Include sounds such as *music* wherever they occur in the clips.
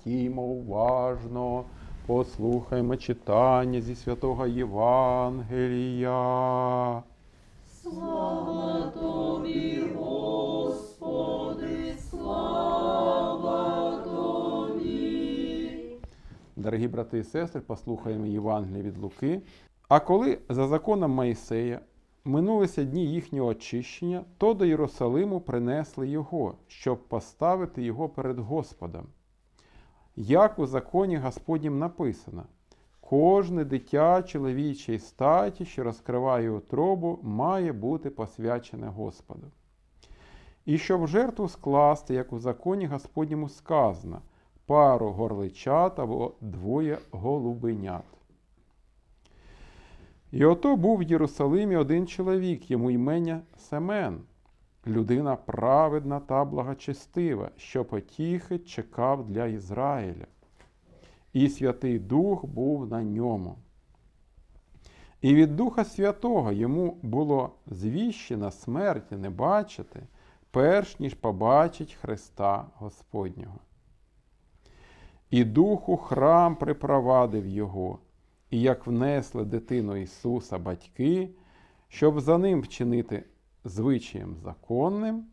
Стіймо уважно, послухаймо читання зі святого Євангелія. Слава тобі, Господи, слава тобі. Дорогі брати і сестри, послухаємо Євангелія від Луки. А коли за законом Моїсея минулися дні їхнього очищення, то до Єрусалиму принесли його, щоб поставити його перед Господом. Як у законі Господнім написано, кожне дитя чоловічої статі, що розкриває утробу, має бути посвячене Господу. І щоб жертву скласти, як у законі Господньому сказано, пару горличат або двоє голубенят. І ото був в Єрусалимі один чоловік, йому ймення Семен, людина праведна та благочестива, що потіхи чекав для Ізраїля. І Святий Дух був на ньому. І від Духа Святого йому було звіщено смерті не бачити, перш ніж побачить Христа Господнього. І дух у храм припровадив його, і як внесли дитину Ісуса батьки, щоб за ним вчинити звичаєм законним,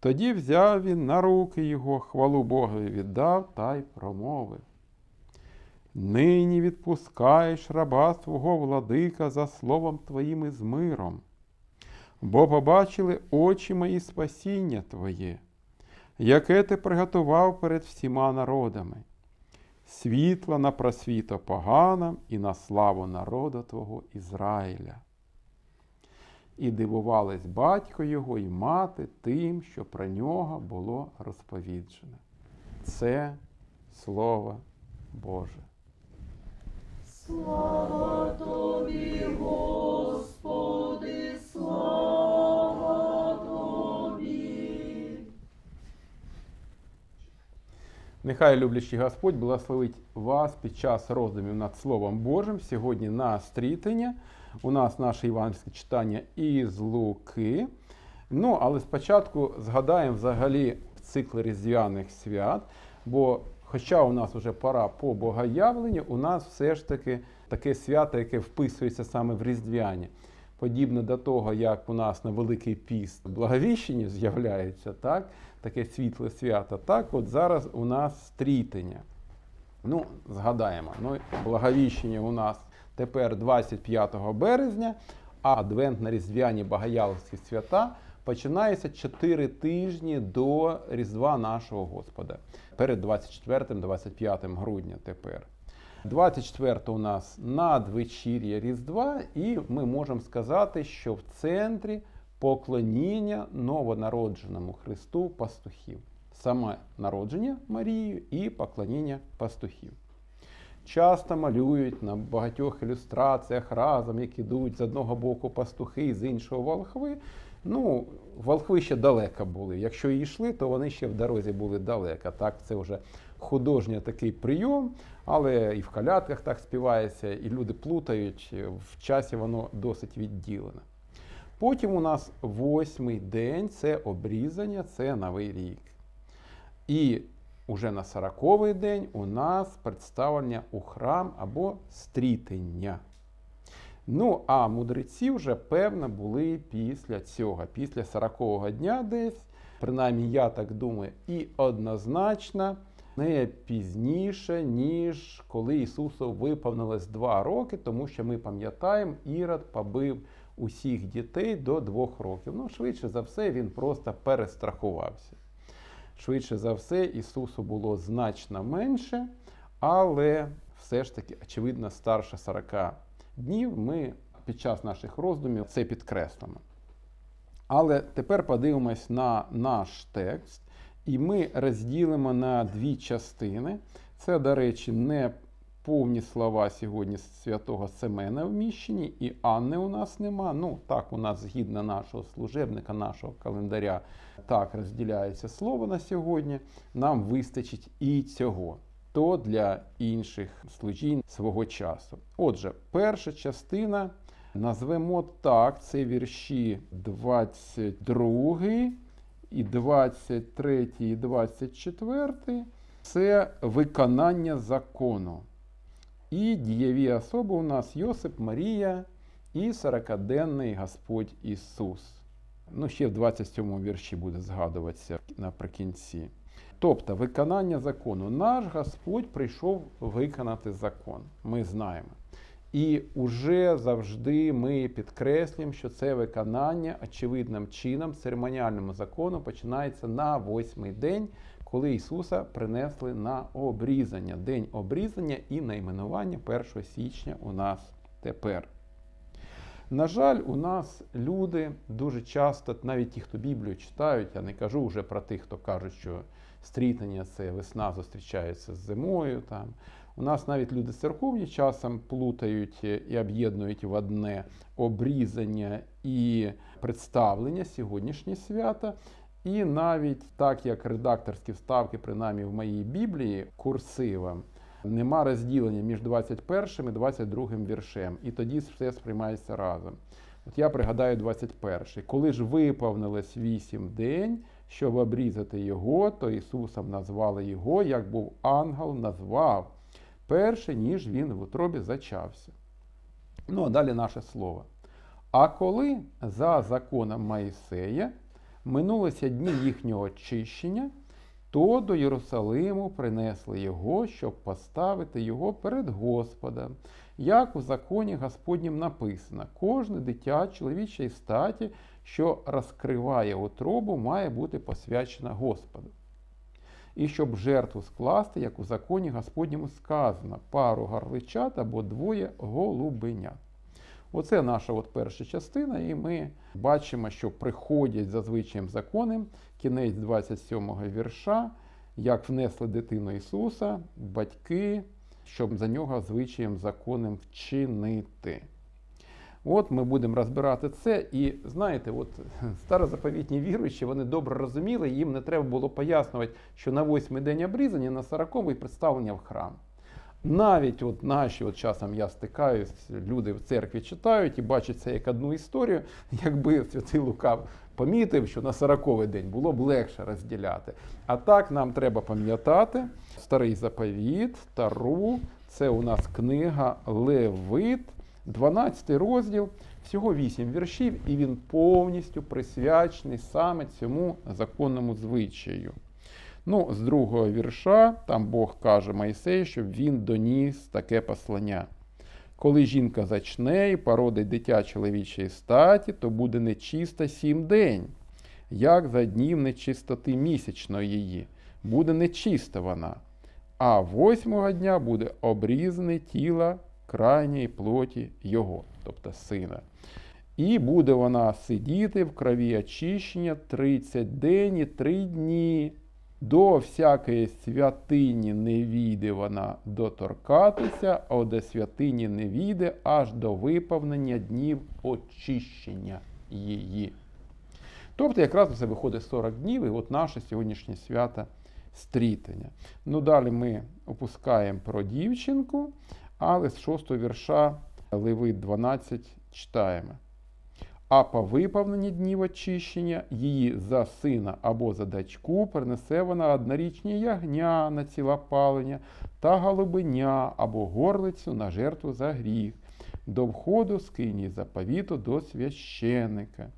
тоді взяв він на руки його, хвалу Богові віддав та й промовив. Нині відпускаєш раба свого владика за словом твоїм і з миром, бо побачили очі мої спасіння Твоє, яке ти приготував перед всіма народами світла на просвіто поганам і на славу народу Твого Ізраїля. І дивувались батько його і мати тим, що про нього було розповіджено. Це Слово Боже. Слава тобі, Господи, слава Нехай люблячий Господь благословить вас під час роздумів над Словом Божим. Сьогодні на стрітення. У нас наше євангельське читання із Луки. Ну, але спочатку згадаємо взагалі цикл різдвяних свят. Бо, хоча у нас вже пора по богоявленню, у нас все ж таки таке свято, яке вписується саме в різдвяні. Подібно до того, як у нас на Великий піст благовіщення з'являється, так, таке світле свято, так от зараз у нас стрітення. Ну, згадаємо, ну, благовіщення у нас тепер 25 березня, а адвентно-різдвяні богоявленські свята починаються 4 тижні до Різдва нашого Господа. Перед 24-25 грудня тепер. 24 у нас надвечір'я Різдва, і ми можемо сказати, що в центрі поклоніння новонародженому Христу пастухів. Саме народження Марією і поклоніння пастухів. Часто малюють на багатьох ілюстраціях разом, як ідуть з одного боку пастухи, з іншого волхви. Ну, волхви ще далеко були. Якщо і йшли, то вони ще в дорозі були далеко. Так, це вже художній такий прийом, але і в колядках так співається, і люди плутають. В часі воно досить відділене. Потім у нас восьмий день це обрізання, це новий рік. І уже на сороковий день у нас представлення у храм або стрітення. Ну, а мудреці вже, певно, були після цього, після 40-го дня десь, принаймні я так думаю, і однозначно не пізніше, ніж коли Ісусу виповнилось два роки, тому що ми пам'ятаємо, Ірод побив усіх дітей до двох років. Ну, швидше за все, він просто перестрахувався. Швидше за все, Ісусу було значно менше, але все ж таки, очевидно, старше 40 днів ми під час наших роздумів це підкреслимо. Але тепер подивимось на наш текст, і ми розділимо на дві частини. Це, до речі, не повні слова сьогодні святого Семена вміщені, і Анни у нас нема. Ну, так, у нас згідно нашого служебника, нашого календаря, так розділяється слово на сьогодні. Нам вистачить і цього. То для інших служінь свого часу. Отже, перша частина назвемо так: це вірші 22 і 23, і 24. це виконання закону. І дієві особи у нас Йосип, Марія і 40-денний Господь Ісус. Ну, ще в 27 вірші буде згадуватися наприкінці. Тобто, виконання закону. Наш Господь прийшов виконати закон. Ми знаємо. І уже завжди ми підкреслюємо, що це виконання очевидним чином церемоніальному закону починається на восьмий день, коли Ісуса принесли на обрізання. День обрізання і найменування 1 січня у нас тепер. На жаль, у нас люди дуже часто, навіть ті, хто Біблію читають, я не кажу вже про тих, хто кажуть, що стрітання це весна зустрічається з зимою. Там. У нас навіть люди церковні часом плутають і об'єднують в одне обрізання і представлення сьогоднішнє свято. І навіть так як редакторські вставки, принаймні в моїй Біблії, курсивом, нема розділення між 21 і 22 віршем, і тоді все сприймається разом. От я пригадаю 21-й. Коли ж виповнилось вісім день, щоб обрізати його, то Ісусом назвали його, як був ангел, назвав перше, ніж він в утробі зачався. Ну, а далі наше слово. А коли за законом Моїсея минулися дні їхнього очищення, то до Єрусалиму принесли його, щоб поставити його перед Господом, як у законі Господнім написано: кожне дитя чоловічої статі, що розкриває утробу, має бути посвячена Господу. І щоб жертву скласти, як у законі Господньому сказано, пару гарличат або двоє голубенят. Оце наша от перша частина, і ми бачимо, що приходять за звичаєм законом, кінець 27 го вірша, як внесли дитину Ісуса, батьки, щоб за нього звичаєм законом вчинити. От ми будемо розбирати це. І знаєте, от *laughs* старозаповітні віруючі, вони добре розуміли, їм не треба було пояснювати, що на восьмий день обрізання, на сороковий представлення в храм. Навіть от наші, от часом я стикаюсь, люди в церкві читають і бачать це як одну історію, *laughs* якби святий Лука помітив, що на сороковий день було б легше розділяти. А так нам треба пам'ятати старий заповіт, Тару, це у нас книга Левит, 12 розділ, всього 8 віршів, і він повністю присвячений саме цьому законному звичаю. Ну, з другого вірша там Бог каже Моїсею, щоб він доніс таке послання. Коли жінка зачне і породить дитя чоловічої статі, то буде нечиста сім день, як за днів нечистоти місячної її. Буде нечиста вона. А восьмого дня буде обрізане тіло крайньої плоті його, тобто сина. І буде вона сидіти в крові очищення 30 день і 3 дні. До всякої святині не війде вона доторкатися, а до святині не війде аж до виповнення днів очищення її. Тобто, якраз це виходить 40 днів, і от наше сьогоднішнє свято стрітення. Ну, далі ми опускаємо про дівчинку, але з 6 вірша Левит 12 читаємо. А по виповненні днів очищення її за сина або за дочку принесе вона однорічні ягня на цілопалення та голубеня або горлицю на жертву за гріх, до входу скині заповіту до священника.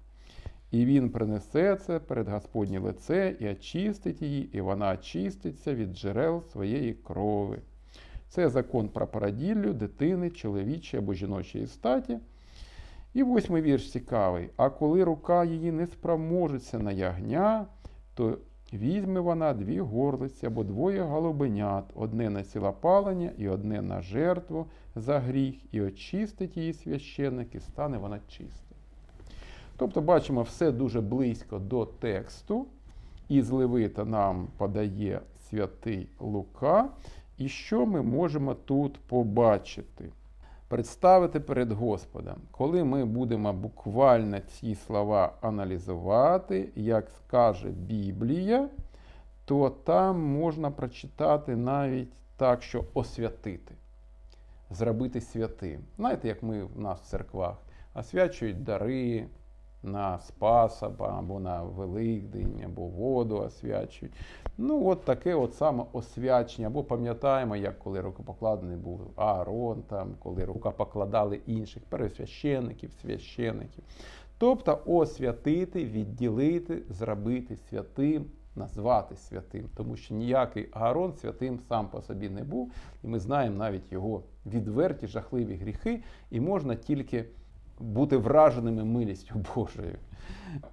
І він принесе це перед Господнє лице і очистить її, і вона очиститься від джерел своєї крови. Це закон про породіллю дитини, чоловічої або жіночої статі. І восьмий вірш цікавий. А коли рука її не спроможеться на ягня, то візьме вона дві горлиці або двоє голубенят, одне на цілопалення і одне на жертву за гріх, і очистить її священник, і стане вона чиста. Тобто, бачимо, все дуже близько до тексту. Із Левита нам подає святий Лука. І що ми можемо тут побачити? представити перед Господом. Коли ми будемо буквально ці слова аналізувати, як скаже Біблія, то там можна прочитати навіть так, що освятити, зробити святим. Знаєте, як ми в нас в церквах освячують дари, на Спас або- або на Великдень, або воду освячують. Ну, от таке от саме освячення. Або пам'ятаємо, як коли рукопокладений був Аарон, там, коли рукопокладали інших пересвящеників, священиків. Тобто освятити, відділити, зробити святим, назвати святим, тому що ніякий Аарон святим сам по собі не був, і ми знаємо навіть його відверті, жахливі гріхи, і можна тільки бути враженими милістю Божою.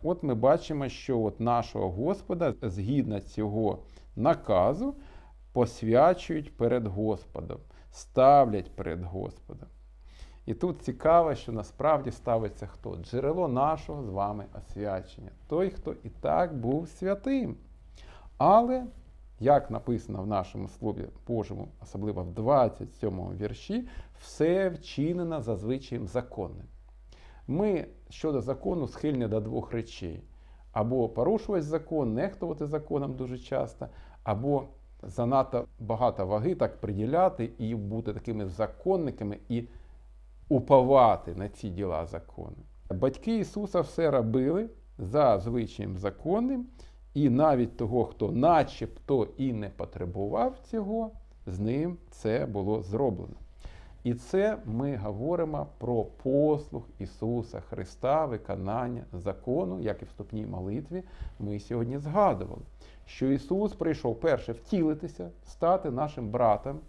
От ми бачимо, що от нашого Господа, згідно цього наказу, посвячують перед Господом, ставлять перед Господом. І тут цікаво, що насправді ставиться хто? Джерело нашого з вами освячення. Той, хто і так був святим. Але, як написано в нашому Слові Божому, особливо в 27 вірші, все вчинено за звичаєм законним. Ми щодо закону схильні до двох речей: або порушувати закон, нехтувати законом дуже часто, або занадто багато ваги так приділяти і бути такими законниками і уповати на ці діла закону. Батьки Ісуса все робили за звичаєм законним, і навіть того, хто начебто і не потребував цього, з ним це було зроблено. І це ми говоримо про послуг Ісуса Христа, виконання закону, як і вступній молитві ми сьогодні згадували, що Ісус прийшов перше втілитися, стати нашим братом,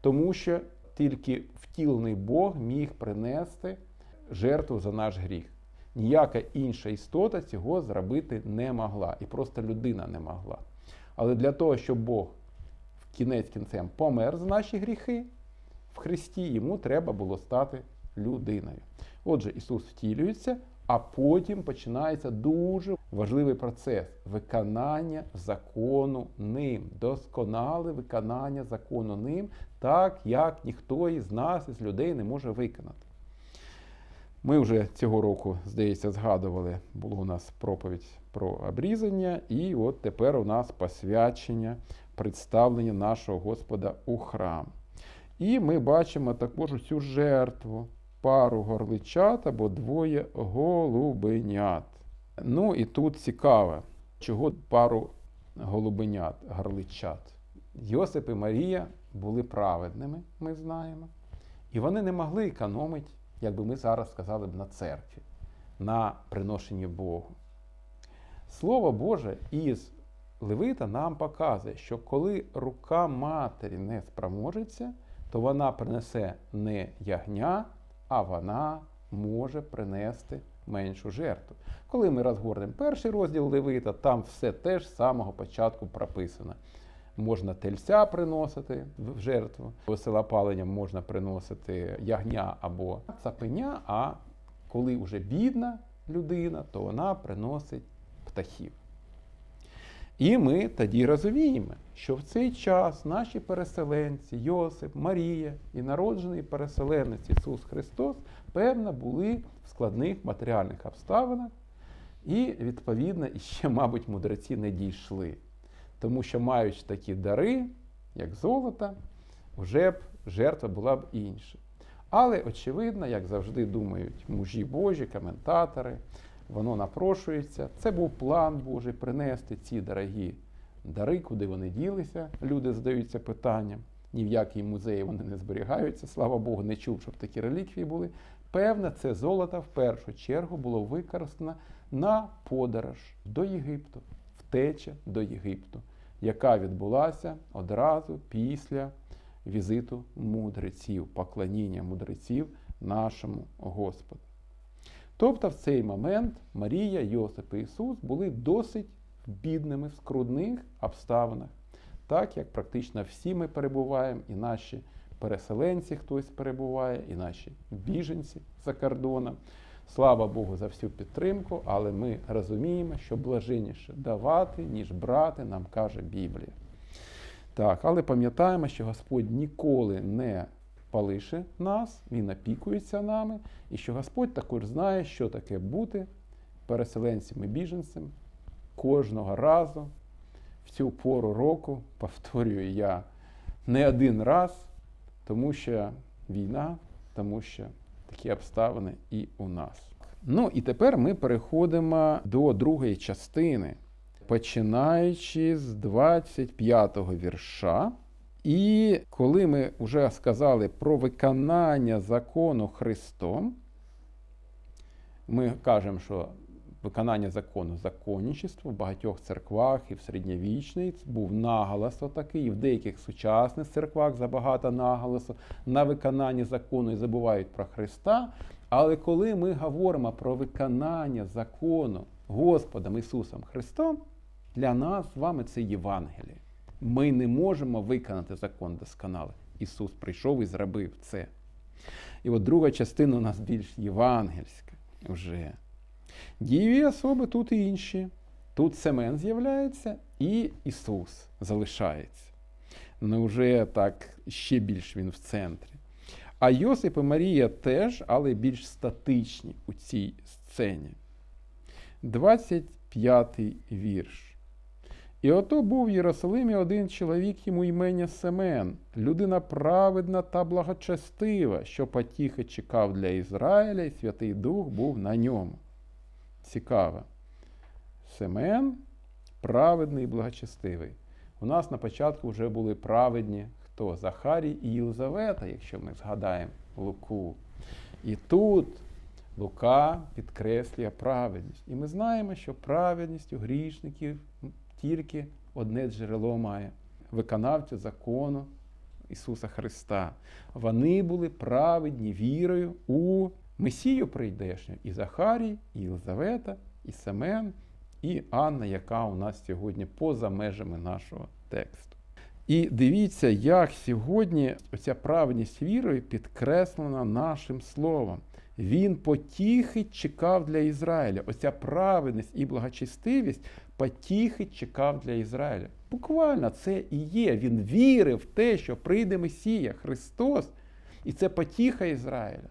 тому що тільки втілений Бог міг принести жертву за наш гріх. Ніяка інша істота цього зробити не могла, і просто людина не могла. Але для того, щоб Бог в кінець кінцем помер за наші гріхи в Христі, йому треба було стати людиною. Отже, Ісус втілюється, а потім починається дуже важливий процес виконання закону ним, досконале виконання закону ним, так як ніхто із нас, із людей, не може виконати. Ми вже цього року, здається, згадували, було у нас проповідь про обрізання, і от тепер у нас посвячення, представлення нашого Господа у храм. І ми бачимо також цю жертву, пару горличат або двоє голубенят. Ну і тут цікаво, чого пару голубенят, горличат. Йосип і Марія були праведними, ми знаємо. І вони не могли економити, як би ми зараз сказали б, на церкві, на приношенні Богу. Слово Боже із Левита нам показує, що коли рука матері не спроможеться, то вона принесе не ягня, а вона може принести меншу жертву. Коли ми розгорнемо перший розділ Левита, там все теж з самого початку прописано. Можна тельця приносити в жертву, веселопаленням можна приносити ягня або цапеня, а коли вже бідна людина, то вона приносить птахів. І ми тоді розуміємо, що в цей час наші переселенці, Йосип, Марія і народжений переселенець Ісус Христос, певно, були в складних матеріальних обставинах, і, відповідно, іще, мабуть, мудреці не дійшли. Тому що, маючи такі дари, як золото, вже б жертва була б інша. Але, очевидно, як завжди думають мужі Божі, коментатори, воно напрошується. Це був план Божий принести ці дорогі дари, куди вони ділися. Люди задаються питанням. Ні в якій музеї вони не зберігаються. Слава Богу, не чув, щоб такі реліквії були. Певне, це золото в першу чергу було використано на подорож до Єгипту, втеча до Єгипту, яка відбулася одразу після візиту мудреців, поклоніння мудреців нашому Господу. Тобто в цей момент Марія, Йосип і Ісус були досить бідними в скрудних обставинах, так як практично всі ми перебуваємо, і наші переселенці хтось перебуває, і наші біженці за кордоном. Слава Богу за всю підтримку, але ми розуміємо, що блаженніше давати, ніж брати, нам каже Біблія. Так, але пам'ятаємо, що Господь ніколи не полише нас, Він опікується нами, і що Господь також знає, що таке бути переселенцем і біженцем кожного разу в цю пору року, повторюю я не один раз, тому що війна, тому що такі обставини і у нас. Ну і тепер ми переходимо до другої частини, починаючи з 25-го вірша. І коли ми вже сказали про виконання закону Христом, ми кажемо, що виконання закону законничество в багатьох церквах і в середньовічній був наголос отакий, і в деяких сучасних церквах забагато наголосу на виконанні закону і забувають про Христа. Але коли ми говоримо про виконання закону Господом Ісусом Христом, для нас з вами це Євангеліє. Ми не можемо виконати закон досконало. Ісус прийшов і зробив це. І от друга частина у нас більш євангельська вже. Дієві особи тут і інші. Тут Семен з'являється і Ісус залишається. Ну, вже так ще більш він в центрі. А Йосип і Марія теж, але більш статичні у цій сцені. 25 вірш. І ото був в Єрусалимі один чоловік йому імення Семен, людина праведна та благочестива, що потіхи чекав для Ізраїля, і Святий Дух був на ньому. Цікаво. Семен праведний і благочестивий. У нас на початку вже були праведні хто? Захарій і Єлизавета, якщо ми згадаємо Луку. І тут Лука підкреслює праведність. І ми знаємо, що праведність у грішників тільки одне джерело має виконавця закону Ісуса Христа. Вони були праведні вірою у Месію прийдешнього. І Захарій, і Єлизавета, і Семен, і Анна, яка у нас сьогодні поза межами нашого тексту. І дивіться, як сьогодні оця праведність вірою підкреслена нашим словом. Він потіхи чекав для Ізраїля. Оця праведність і благочестивість потіхи чекав для Ізраїля. Буквально це і є. Він вірив в те, що прийде Месія, Христос, і це потіха Ізраїля.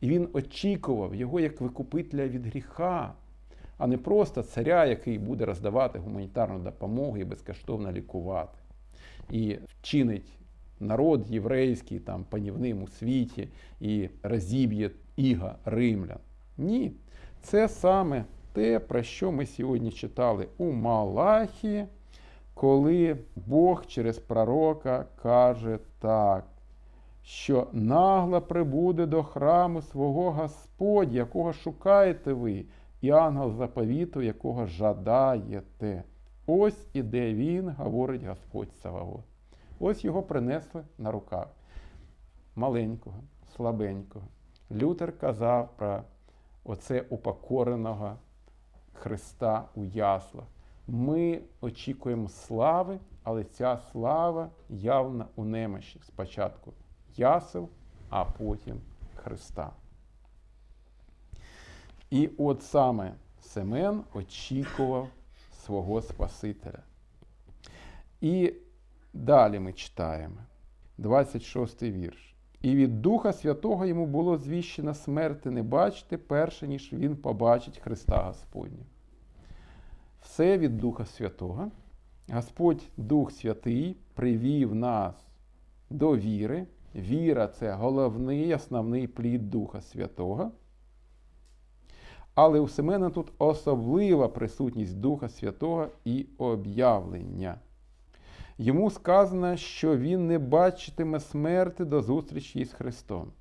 І він очікував його як викупителя від гріха, а не просто царя, який буде роздавати гуманітарну допомогу і безкоштовно лікувати. І вчинить народ єврейський там панівним у світі і розіб'є іга римлян. Ні, це саме те, про що ми сьогодні читали у Малахії, коли Бог через пророка каже так, що нагло прибуде до храму свого Господь, якого шукаєте ви, і ангел заповіту, якого жадаєте. Ось іде він, говорить Господь Саваот. Ось його принесли на руках. Маленького, слабенького. Лютер казав про оце упокореного Христа у яслах. Ми очікуємо слави, але ця слава явна у немощі. Спочатку ясел, а потім Христа. І от саме Семен очікував свого Спасителя. І далі ми читаємо 26 вірш. І від Духа Святого йому було звіщено смерти не бачити перше, ніж він побачить Христа Господня. Все від Духа Святого. Господь Дух Святий привів нас до віри. Віра це головний, основний плід Духа Святого. Але у Семена тут особлива присутність Духа Святого і об'явлення. Йому сказано, що він не бачитиме смерти до зустрічі із Христом.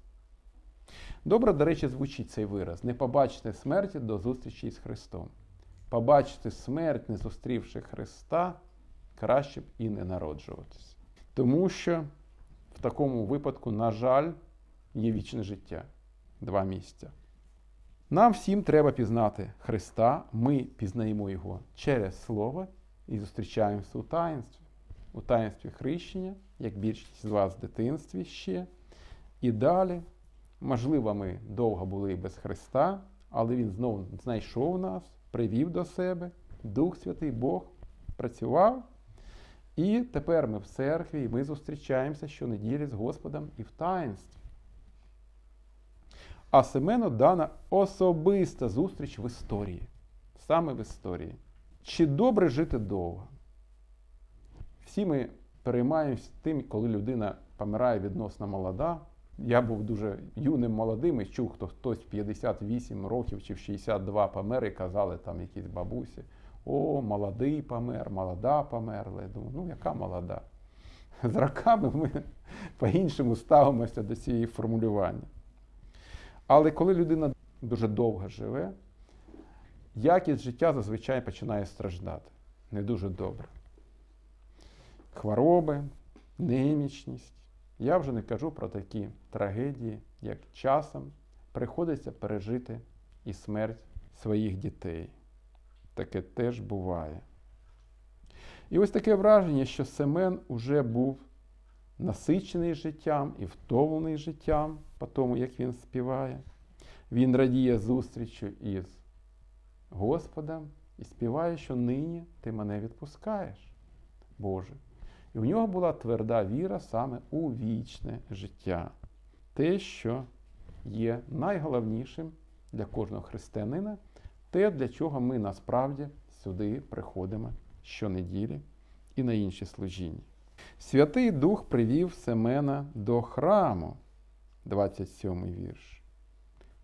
Добре, до речі, звучить цей вираз: не побачити смерті до зустрічі із Христом. Побачити смерть, не зустрівши Христа, краще б і не народжуватися. Тому що в такому випадку, на жаль, є вічне життя. Два місця. Нам всім треба пізнати Христа, ми пізнаємо Його через Слово і зустрічаємося у таїнстві. У таїнстві хрещення, як більшість з вас в дитинстві ще. І далі, можливо, ми довго були без Христа, але Він знову знайшов нас, привів до себе, Дух Святий Бог працював. І тепер ми в церкві, і ми зустрічаємося щонеділі з Господом і в таїнстві. А Семену дана особиста зустріч в історії. Саме в історії. Чи добре жити довго? Всі ми переймаємось тим, коли людина помирає відносно молода, я був дуже юним молодим і чув, хто хтось в 58 років чи в 62 помер, і казали там якісь бабусі: о, молодий помер, молода померла. Я думаю, ну яка молода? З роками ми по-іншому ставимося до цієї формулювання. Але коли людина дуже довго живе, якість життя зазвичай починає страждати. Не дуже добре. Хвороби, немічність. Я вже не кажу про такі трагедії, як часом приходиться пережити і смерть своїх дітей. Таке теж буває. І ось таке враження, що Семен уже був насичений життям і втомлений життям, по тому, як він співає. Він радіє зустрічю із Господом і співає, що нині ти мене відпускаєш, Боже. І у нього була тверда віра саме у вічне життя. Те, що є найголовнішим для кожного християнина, те, для чого ми насправді сюди приходимо щонеділі і на інші служіння. Святий Дух привів Семена до храму, 27 вірш.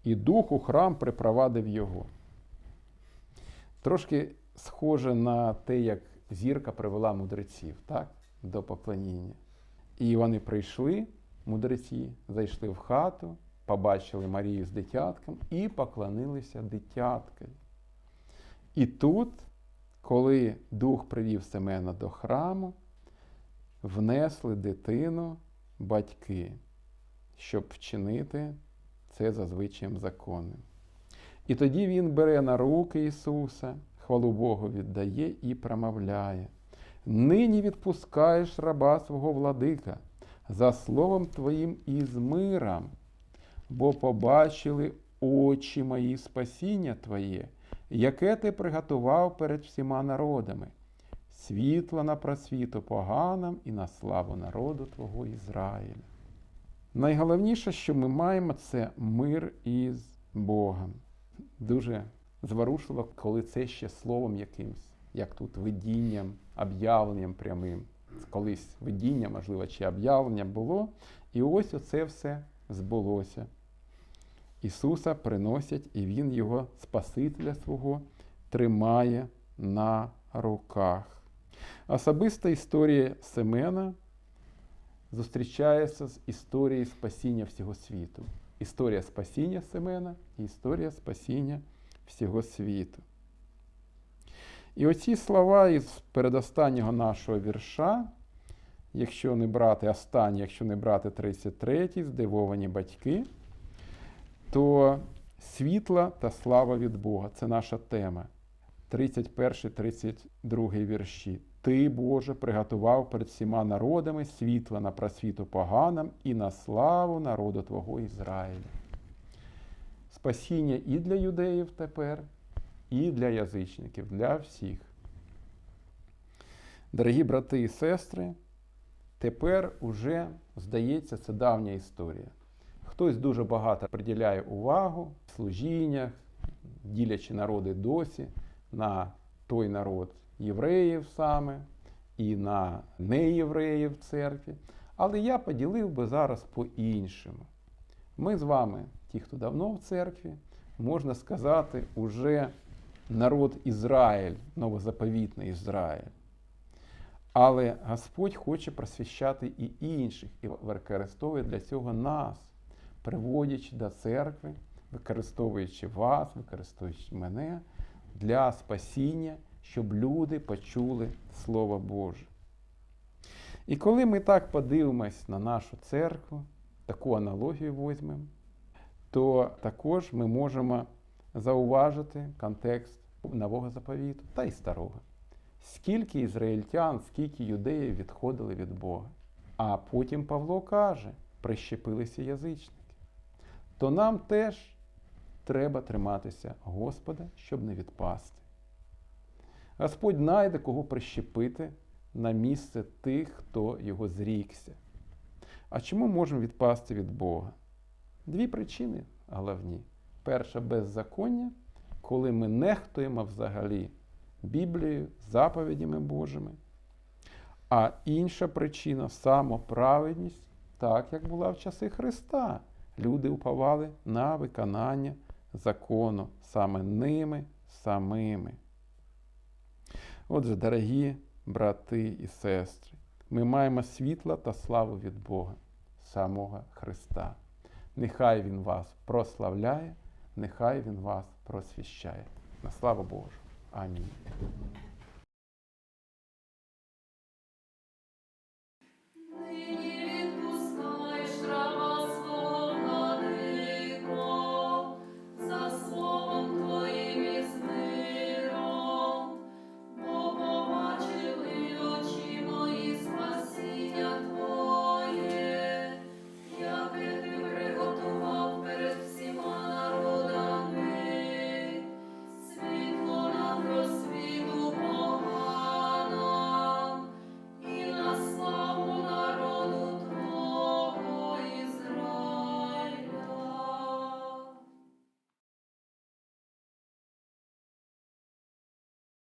І дух у храм припровадив його. Трошки схоже на те, як зірка привела мудреців так? До поклоніння. І вони прийшли, мудреці, зайшли в хату, побачили Марію з дитятком і поклонилися дитяткові. І тут, коли дух привів Семена до храму, внесли дитину батьки, щоб вчинити це за звичаєм законним. І тоді він бере на руки Ісуса, хвалу Богу віддає і промовляє. Нині відпускаєш раба свого владика за словом Твоїм і з миром, бо побачили очі мої спасіння Твоє, яке ти приготував перед всіма народами, світло на просвіту поганам і на славу народу Твого Ізраїля. Найголовніше, що ми маємо, це мир із Богом. Дуже зворушливо, коли це ще словом якимсь, як тут видінням, об'явленням прямим. Колись видіння, можливо, чи об'явлення було. І ось оце все збулося. Ісуса приносять, і Він його Спасителя свого тримає на руках. Особиста історія Семена зустрічається з історією спасіння всього світу. Історія спасіння Семена і історія спасіння всього світу. І оці слова із передостаннього нашого вірша, якщо не брати останній, якщо не брати 33, здивовані батьки, то світла та слава від Бога це наша тема. 31-32 вірші. Ти, Боже, приготував перед всіма народами світла на просвіту поганам і на славу народу Твого Ізраїля. Спасіння і для юдеїв тепер, і для язичників, для всіх. Дорогі брати і сестри, тепер уже, здається, це давня історія. Хтось дуже багато приділяє увагу в служіннях, ділячи народи досі на той народ євреїв саме і на неєвреїв в церкві. Але я поділив би зараз по-іншому. Ми з вами, ті, хто давно в церкві, можна сказати, уже народ Ізраїль, новозаповітний Ізраїль. Але Господь хоче просвіщати і інших, і використовує для цього нас, приводячи до церкви, використовуючи вас, використовуючи мене для спасіння, щоб люди почули Слово Боже. І коли ми так подивимось на нашу церкву, таку аналогію візьмемо, то також ми можемо зауважити контекст нового заповіту та й старого. Скільки ізраїльтян, скільки юдеїв відходили від Бога. А потім Павло каже, прищепилися язичники. То нам теж треба триматися Господа, щоб не відпасти. Господь знайде, кого прищепити на місце тих, хто його зрікся. А чому можемо відпасти від Бога? Дві причини головні. Перша беззаконня, коли ми нехтуємо взагалі Біблією, заповідями Божими. А інша причина самоправедність, так як була в часи Христа. Люди уповали на виконання закону саме ними самими. Отже, дорогі брати і сестри, ми маємо світло та славу від Бога, самого Христа. Нехай Він вас прославляє, нехай Він вас просвіщає. На славу Божу. Амінь.